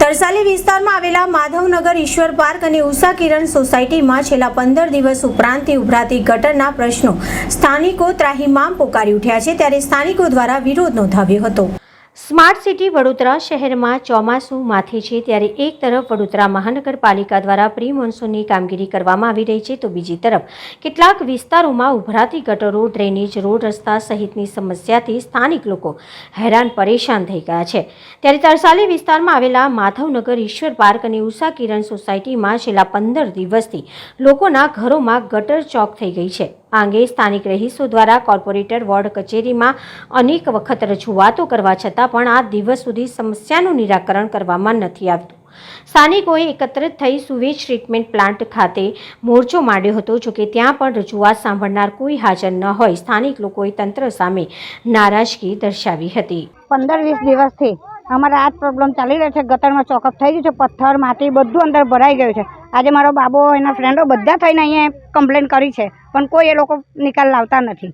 તરસાલી વિસ્તારમાં આવેલા માધવનગર ઈશ્વર પાર્ક અને ઉષા કિરણ સોસાયટીમાં છેલ્લા પંદર દિવસ ઉપરાંતથી ઉભરાતી ગટરના પ્રશ્નો સ્થાનિકો ત્રાહીમામ પોકારી ઉઠ્યા છે ત્યારે સ્થાનિકો દ્વારા વિરોધ નોંધાવ્યો હતો. સ્માર્ટ સિટી વડોદરા શહેરમાં ચોમાસું માથે છે ત્યારે એક તરફ વડોદરા મહાનગરપાલિકા દ્વારા પ્રી મોન્સૂનની કામગીરી કરવામાં આવી રહી છે તો બીજી તરફ કેટલાક વિસ્તારોમાં ઉભરાતી ગટરો, ડ્રેનેજ, રોડ રસ્તા સહિતની સમસ્યાથી સ્થાનિક લોકો હેરાન પરેશાન થઈ ગયા છે. ત્યારે તરસાલી વિસ્તારમાં આવેલા માધવનગર ઈશ્વર પાર્ક અને ઉષા કિરણ સોસાયટીમાં છેલ્લા પંદર દિવસથી લોકોના ઘરોમાં ગટર ચોક થઈ ગઈ છે. આ અંગે સ્થાનિક રહીશો દ્વારા કોર્પોરેટર, વોર્ડ કચેરીમાં અનેક વખત રજૂઆતો કરવા છતાં પણ આ દિવસ સુધી સમસ્યાનું નિરાકરણ કરવામાં નથી આવતું. સ્થાનિકોએ એકત્રિત થઈ સુવેજ ટ્રીટમેન્ટ પ્લાન્ટ ખાતે મોરચો માંડ્યો હતો જોકે ત્યાં પણ રજૂઆત સાંભળનાર કોઈ હાજર ન હોય. સ્થાનિક લોકોએ તંત્ર સામે નારાજગી દર્શાવી હતી. પંદર વીસ દિવસથી અમારે આ જ પ્રોબ્લેમ ચાલી રહ્યો છે. ગટરમાં ચોકઅપ થઈ ગયું છે. પથ્થર માટી બધું અંદર ભરાઈ ગયું છે. આજે મારો બાબો એના ફ્રેન્ડો બધા થઈને અહીંયા કમ્પ્લેન કરી છે. પણ કોઈ એ લોકો નિકાલ લાવતા નથી.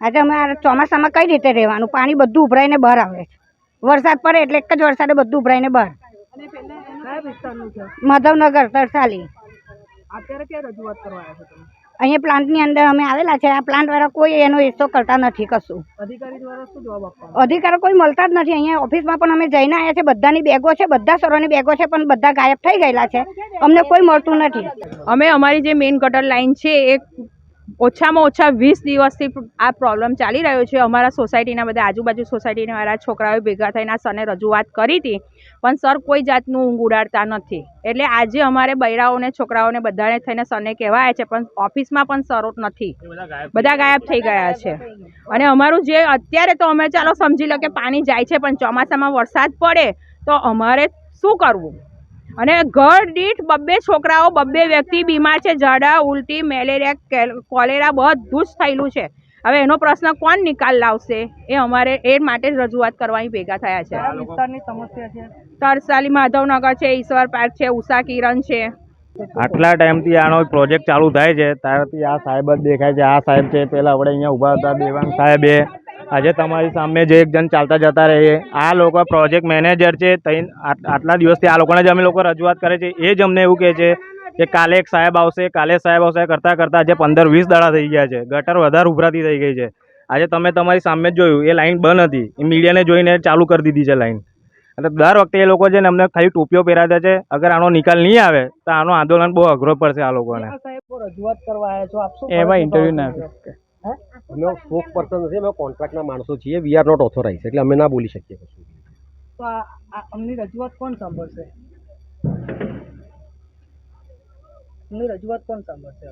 આજે અમે આ ચોમાસામાં કઈ રીતે રહેવાનું? પાણી બધું ઉભરાઈને બહાર આવે છે. વરસાદ પડે એટલે એક જ વરસાદે બધું ઉભરાઈને બહાર. માધવનગર તરસાલી. અત્યારે ક્યાં રજૂઆત કરવા આવ્યા છો તમે? અહીંયા પ્લાન્ટની અંદર અમે આવેલા છે. આ પ્લાન્ટવાળા કોઈ એનો હિસ્સો કરતા નથી કશું. અધિકારી દ્વારા શું જવાબ આપવામાં અધિકારો કોઈ મળતા જ નથી. અહીંયા ઓફિસમાં પણ અમે જઈને આવ્યા છે બધાની બેગો છે. બધા સરોની બેગો છે પણ બધા ગાયબ થઈ ગયેલા છે. અમને કોઈ મળતું નથી. અમે અમારી જે મેઇન ગટર લાઈન છે એ ઓછામાં ઓછા વીસ દિવસથી આ પ્રોબ્લેમ ચાલી રહ્યો છે. અમારા સોસાયટીના બધા આજુબાજુ સોસાયટીના વાળા છોકરાઓ ભેગા થઈને સરને રજૂઆત કરી હતી. પણ સર કોઈ જાતનું ઊંઘ ઉડાડતા નથી. એટલે આજે અમારે બૈરાઓને, છોકરાઓને બધાને થઈને સરને કહેવાય છે, પણ ઓફિસમાં પણ સરો નથી. બધા ગાયબ થઈ ગયા છે. અને અમારું જે, અત્યારે તો અમે ચાલો સમજી લો કે પાણી જાય છે, પણ ચોમાસામાં વરસાદ પડે, તો અમારે શું કરવું? અને ઘર દીઠ બબ્બે છોકરાઓ બબ્બે વ્યક્તિ બીમાર છે. ઝાડા ઉલટી મેલેરિયા કેલ- કોલેરા બધું જ થયેલું છે. હવે એનો પ્રશ્ન કોણ નિકાલ લાવશે? એ અમારે એ માટે જ રજૂઆત કરવાની ભેગા થયા છે. વિસ્તારની સમસ્યા છે? તરસાલી માધવનગર છે ઈશ્વર પાર્ક છે ઉષા કિરણ છે. આટલા ટાઈમથી આનો પ્રોજેક્ટ ચાલુ થાય છે. ત્યારથી આ સાહેબ જ દેખાય છે. આ સાહેબ છે પેલા આપણે અહીંયા ઊભા હતા દેવાંગ સાહેબ. આજે તમારી સામે જે એક જણ ચાલતા જતા રહે આ લોકો પ્રોજેક્ટ મેનેજર છે તઈ આટલા દિવસથી આ લોકોને જ અમે લોકો રજૂઆત કરે છે એ જ અમને એવું કહે છે કે કાલે એક સાહેબ આવશે કાલે સાહેબ આવશે કરતાં કરતાં આજે પંદર વીસ દાડા થઈ ગયા છે ગટર વધારે ઉભરાતી થઈ ગઈ છે. આજે તમે તમારી સામે જ જોયું એ લાઈન બંધ હતી એ મીડિયાને જોઈને ચાલુ કરી દીધી છે લાઈન એટલે દર વખતે એ લોકો છે ને અમને ખાલી ટોપીઓ પહેરાતા છે અગર આનો નિકાલ નહીં આવે તો આનો આંદોલન બહુ અઘરો પડશે આ લોકોને. રજૂઆત કરવા આવ્યા છો એમાં ઇન્ટરવ્યુ ના? અમે સ્પોક પર્સન નથી અમે કોન્ટ્રાક્ટના માણસો છીએ. વી આર નોટ ઓથોરાઇઝ એટલે અમે ના બોલી શકીએ કશું. તો અમની રજૂઆત કોણ સાંભળશે? અમની રજૂઆત કોણ સાંભળશે?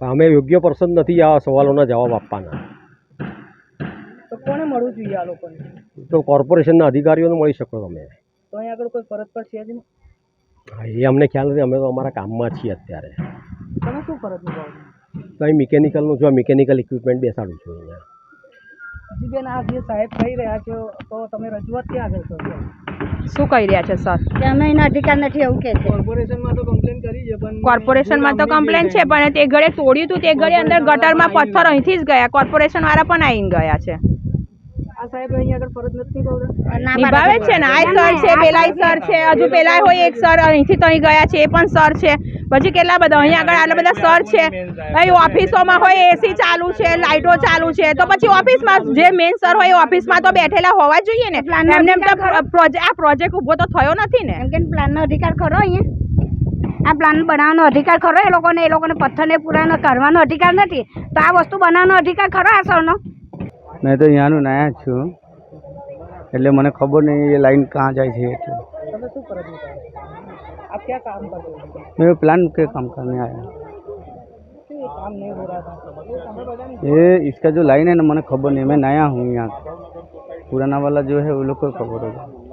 અમે યોગ્ય પર્સન નથી આ સવાલોના જવાબ આપવાના. તો કોને મળવું જોઈએ આ લોકોને? તો કોર્પોરેશનના અધિકારીઓને મળી શકો તમે. તો અહીંયા આગળ કોઈ ફરજ પર છે જ નહીં? એ અમને ખ્યાલ નથી. અમે તો અમારા કામમાં છીએ અત્યારે. તમે શું ફરજ નિભાવો? તો અહીં મિકેનિકલનું જો મિકેનિકલ ઇક્વિપમેન્ટ બેસાડું છું અહીંયા. જીબેન આ જે સાહેબ કહી રહ્યા છો તો તમે રજૂઆત ક્યાં આગળ કરશો શું કહી રહ્યા છે સર? કે અમે એના અધિકાર નથી એવું કે છે. કોર્પોરેશનમાં તો કમ્પ્લેન કરી છે પણ કોર્પોરેશનમાં તો કમ્પ્લેન છે પણ તે ઘડે તોડ્યું હતું તે ઘરે અંદર ગટરમાં પથ્થર અહીંથી જ ગયા. કોર્પોરેશન વાળા પણ આવીને ગયા છે. આ સાહેબ અહીંયા આગળ ફરજ નથી નિભાવતા નિભાવે છે ને આ સર છે પેલા સર છે હજુ પેલા હોય એક સર અહીંથી તો અહીં ગયા છે એ પણ સર છે. પછી કેટલા બધા અહીંયા આગળ આટલા બધા સર છે. અહીં ઓફિસોમાં હોય એસી ચાલુ છે લાઇટો ચાલુ છે તો પછી ઓફિસમાં જે મેઇન સર હોય એ ઓફિસમાં તો બેઠેલા હોવા જોઈએ ને. એમને એમ તો પ્રોજેક્ટ આ પ્રોજેક્ટ ઊભો તો થયો નથી ને. એમ કે પ્લાનનો અધિકાર ખરો અહીંયા? આ પ્લાન બનાવવાનો અધિકાર ખરો એ લોકોને? એ લોકોને પથ્થરને પૂરાનો કરવાનો અધિકાર નથી. તો આ વસ્તુ બનાવવાનો અધિકાર ખરો આ સરનો? મેં તો અહીંયાનું નયા જ છું એટલે મને ખબર નહીં એ લાઈન ક્યાં જાય છે એટલે તમે શું ફરજ નિભાવો आप क्या काम करते हो मैं प्लान के काम करने आया क्यों ये काम नहीं हो रहा था ये इसका जो लाइन है ना मैंने खबर नहीं मैं नया हूँ यहाँ पुराना वाला जो है वो लोग को खबर होगा